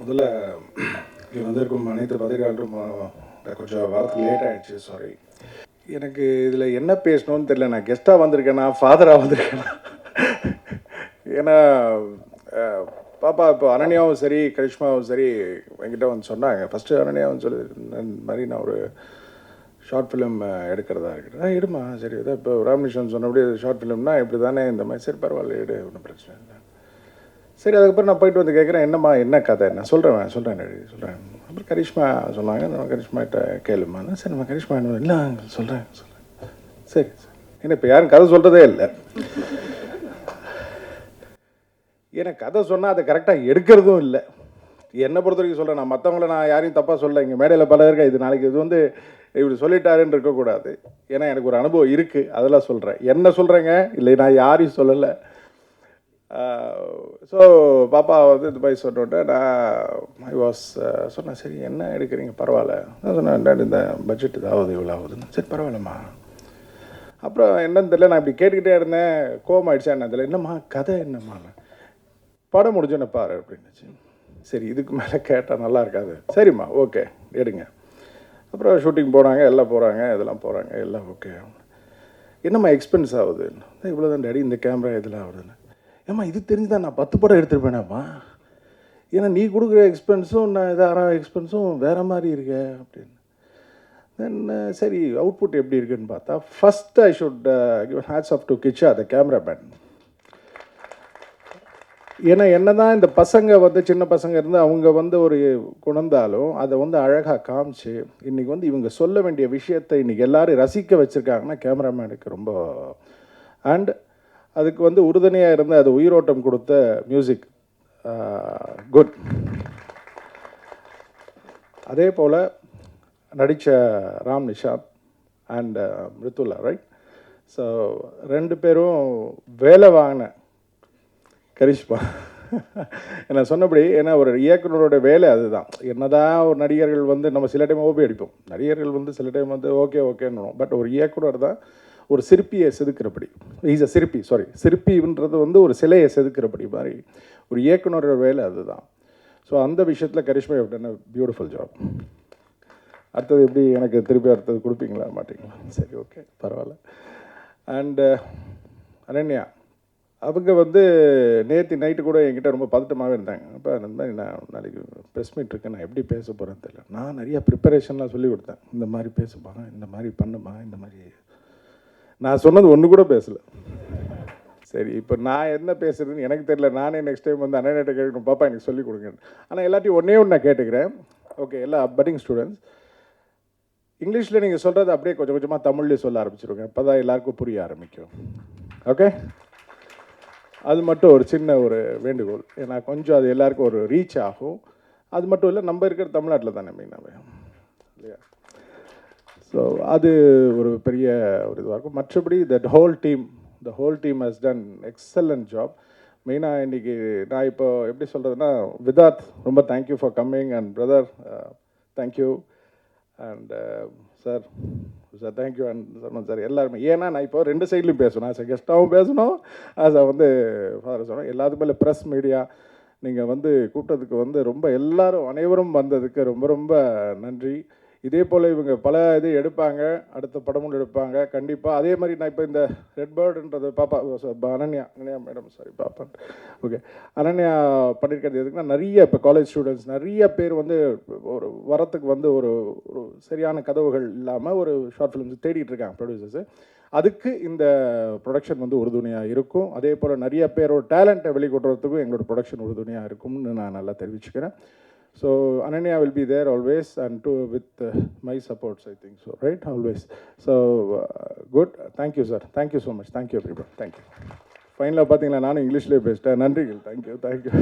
முதல்ல இங்கே வந்திருக்கும் அனைத்து பத்திரிகையாளரும் கொஞ்சம் வரத்துக்கு லேட் ஆகிடுச்சு சாரி எனக்கு இதில் என்ன பேசணும்னு தெரியல. நான் கெஸ்ட்டாக வந்திருக்கேனா ஃபாதராக வந்திருக்கேனா? ஏன்னா பாப்பா இப்போ அனன்யாவும் சரி கரிஷ்மாவும் சரி என்கிட்ட வந்து சொன்னாங்க. ஃபஸ்ட்டு அனன்யாவும் சொல்லி இந்த மாதிரி நான் ஒரு ஷார்ட் ஃபிலிம் எடுக்கிறதா இருக்குது ஆ எடுமா சரி இதான் இப்போ ராமகிருஷ்ணன் சொன்னபடி ஷார்ட் ஃபிலிம்னா இப்படி தானே இந்த மாதிரி சரி பரவாயில்ல எடு ஒன்றும் பிரச்சனை இல்லை. சரி அதுக்கப்புறம் நான் போயிட்டு வந்து கேட்குறேன் என்னம்மா என்ன கதை? என்ன சொல்கிறேன் சொல்கிறேன் சொல்கிறேன் அப்புறம் கரிஷ்மா சொன்னாங்க நம்ம கரிஷ்மாட்ட கேளுமா சரி நம்ம கரிஷ்மா என்ன இல்லை சொல்கிறேன் சொல்கிறேன் சரி சரி. ஏன்னா இப்போ யாரும் கதை சொல்கிறதே இல்லை. ஏன்னா கதை சொன்னால் அதை கரெக்டாக எடுக்கிறதும் இல்லை. என்னை பொறுத்த வரைக்கும் சொல்கிறேன் நான் மற்றவங்கள நான் யாரையும் தப்பாக சொல்ல இங்கே மேடையில் பல இருக்கா இது நாளைக்கு இது வந்து இப்படி சொல்லிட்டாருன்னு இருக்கக்கூடாது. ஏன்னா எனக்கு ஒரு அனுபவம் இருக்குது அதெல்லாம் சொல்கிறேன் என்ன சொல்கிறேங்க இல்லை நான் யாரையும் சொல்லலை. ஸோ பாப்பா வந்து துபாய் மாதிரி சொன்னோன்னே நான் ஐ வாஸ் சொன்னேன் சரி என்ன எடுக்கிறீங்க? பரவாயில்ல. நான் சொன்னேன் இந்த பட்ஜெட் இதாவது இவ்வளோ ஆகுதுன்னு. சரி பரவாயில்லம்மா. அப்புறம் என்னன்னு தெரியல நான் இப்படி கேட்டுக்கிட்டே இருந்தேன். கோவம் ஆயிடுச்சா என்ன தெரியல. என்னம்மா கதை என்னம்மா? படம் முடிஞ்சோன்னே பாரு அப்படின்னுச்சு. சரி இதுக்கு மேலே கேட்டால் நல்லா இருக்காது. சரிம்மா ஓகே எடுங்க. அப்புறம் ஷூட்டிங் போனாங்க எல்லாம் போகிறாங்க இதெல்லாம் போகிறாங்க எல்லாம் ஓகே. என்னம்மா எக்ஸ்பென்ஸ் ஆகுது? இவ்வளோ தான் டேடி இந்த கேமரா இதெல்லாம் ஆகுதுன்னு. ஏம்மா இது தெரிஞ்சுதான் நான் பத்து படம் எடுத்துருப்பேனாம்மா ஏன்னா நீ கொடுக்குற எக்ஸ்பென்ஸும் நான் இதாக எக்ஸ்பென்ஸும் வேறு மாதிரி இருக்கே அப்படின்னு. தென் சரி அவுட்புட் எப்படி இருக்குன்னு பார்த்தா first I should hats off to Kicha the cameraman ஏன்னா என்ன தான் இந்த பசங்க வந்து சின்ன பசங்க இருந்து அவங்க வந்து ஒரு குணந்தாலும் அதை வந்து அழகாக காமிச்சு இன்றைக்கி வந்து இவங்க சொல்ல வேண்டிய விஷயத்தை இன்றைக்கி எல்லாரும் ரசிக்க வச்சுருக்காங்கன்னா கேமராமேனுக்கு ரொம்ப அண்ட் அதுக்கு வந்து உறுதுணையாக இருந்து அது உயிரோட்டம் கொடுத்த மியூசிக் குட் அதே போல் நடித்த Ram Nishanth and Mrudula right so ரெண்டு பேரும் வேலை வாங்கின கரிஷ்மா. நான் சொன்னபடி ஏன்னா ஒரு இயக்குனரோட வேலை அதுதான். என்னதான் ஒரு நடிகர்கள் வந்து நம்ம சில டைம் ஓபி அடிப்போம். நடிகர்கள் வந்து சில டைம் வந்து ஓகே ஓகேன்னு பட் ஒரு இயக்குனர் தான் ஒரு சிற்பியை செதுக்கிறபடி. ஈஸ் அ சிற்பி சாரி சிற்பின்றது வந்து ஒரு சிலையை செதுக்கிறபடி மாதிரி. ஒரு இயக்குனரோட வேலை அதுதான். ஸோ அந்த விஷயத்தில் கரிஷ்மா டன் பியூட்டிஃபுல் ஜாப் அடுத்தது எப்படி எனக்கு திருப்பி அடுத்தது கொடுப்பீங்களா? மாட்டிங்களா? சரி ஓகே பரவாயில்ல. அண்டு uh, அனன்யா அவங்க வந்து நேற்று நைட்டு கூட என்கிட்ட ரொம்ப பதட்டமாகவே இருந்தாங்க. அப்போ அந்த மாதிரி நான் நாளைக்கு ப்ரெஸ் மீட் இருக்கேன் நான் எப்படி பேச போகிறேன்னு தெரியல. நான் நிறையா ப்ரிப்பரேஷன்லாம் சொல்லி கொடுத்தேன். இந்த மாதிரி பேசுப்பா இந்த மாதிரி பண்ணுமா இந்த மாதிரி நான் சொன்னது ஒன்று கூட பேசலை. சரி இப்போ நான் என்ன பேசுறதுன்னு எனக்கு தெரியல. நானே நெக்ஸ்ட் டைம் வந்து அண்ணன்கிட்ட கேட்கணும். பாப்பா எனக்கு சொல்லிக் கொடுங்க ஆனால் எல்லாத்தையும் ஒன்றே ஒன்று நான் கேட்டுக்கிறேன். ஓகே எல்லா பட்டிங் ஸ்டூடெண்ட்ஸ் இங்கிலீஷில் நீங்கள் சொல்கிறது அப்படியே கொஞ்சம் கொஞ்சமாக தமிழ்லேயே சொல்ல ஆரம்பிச்சிருங்க. அப்போ தான் எல்லாருக்கும் புரிய ஆரம்பிக்கும். ஓகே அது மட்டும் ஒரு சின்ன ஒரு வேண்டுகோள். ஏன்னா கொஞ்சம் அது எல்லாருக்கும் ஒரு ரீச் ஆகும். அது மட்டும் இல்லை நம்ம இருக்கிற தமிழ்நாட்டில் தானே மீனாவே இல்லையா? ஸோ அது ஒரு பெரிய ஒரு இதுவாக இருக்கும். மற்றபடி that whole team the whole team has done excellent job மெயினாக இன்றைக்கி நான் இப்போ எப்படி சொல்கிறதுனா விதாத் ரொம்ப thank you for coming and brother thank you and sir sir thank you and sermon sir எல்லாருமே. ஏன்னா நான் இப்போ ரெண்டு சைட்லையும் பேசணும். ஆஸ் கெஸ்ட்டாகவும் பேசணும். ஆஸ் வந்து ஃபாதர் சொன்னோம் எல்லாத்துக்கும் மேலே ப்ரெஸ் மீடியா நீங்கள் வந்து கூட்டத்துக்கு வந்து ரொம்ப எல்லாரும் அனைவரும் வந்ததுக்கு ரொம்ப ரொம்ப நன்றி. இதே போல் இவங்க பல இது எடுப்பாங்க அடுத்த படமும் எடுப்பாங்க. கண்டிப்பாக அதே மாதிரி நான் இப்போ இந்த ரெட் பேர்டுன்றது பாப்பா அனன்யா அனன்யா மேடம் சாரி பாப்பா. ஓகே அனன்யா பண்ணியிருக்கிறது எதுக்குன்னா நிறைய இப்போ காலேஜ் ஸ்டூடெண்ட்ஸ் நிறைய பேர் வந்து ஒரு வரத்துக்கு வந்து ஒரு ஒரு சரியான கதவுகள் இல்லாமல் ஒரு ஷார்ட் ஃபிலிம்ஸ் தேடிட்டு இருக்காங்க ப்ரொடியூசர்ஸு அதுக்கு இந்த ப்ரொடக்ஷன் வந்து உறுதுணையாக இருக்கும். அதே போல் நிறைய பேரோட டேலண்ட்டை வெளிக்கொடுறதுக்கும் எங்களோட ப்ரொடக்ஷன் உறுதுணையாக இருக்கும்னு நான் நல்லா தெரிவிச்சுக்கிறேன். So Ananya will be there always and to with my supports I think so right always so good thank you sir thank you so much thank you everybody thank you ஃபைனலாக பார்த்தீங்களா நானும் இங்கிலீஷ்லேயே பேசிட்டேன். நன்றிகள். Thank you thank you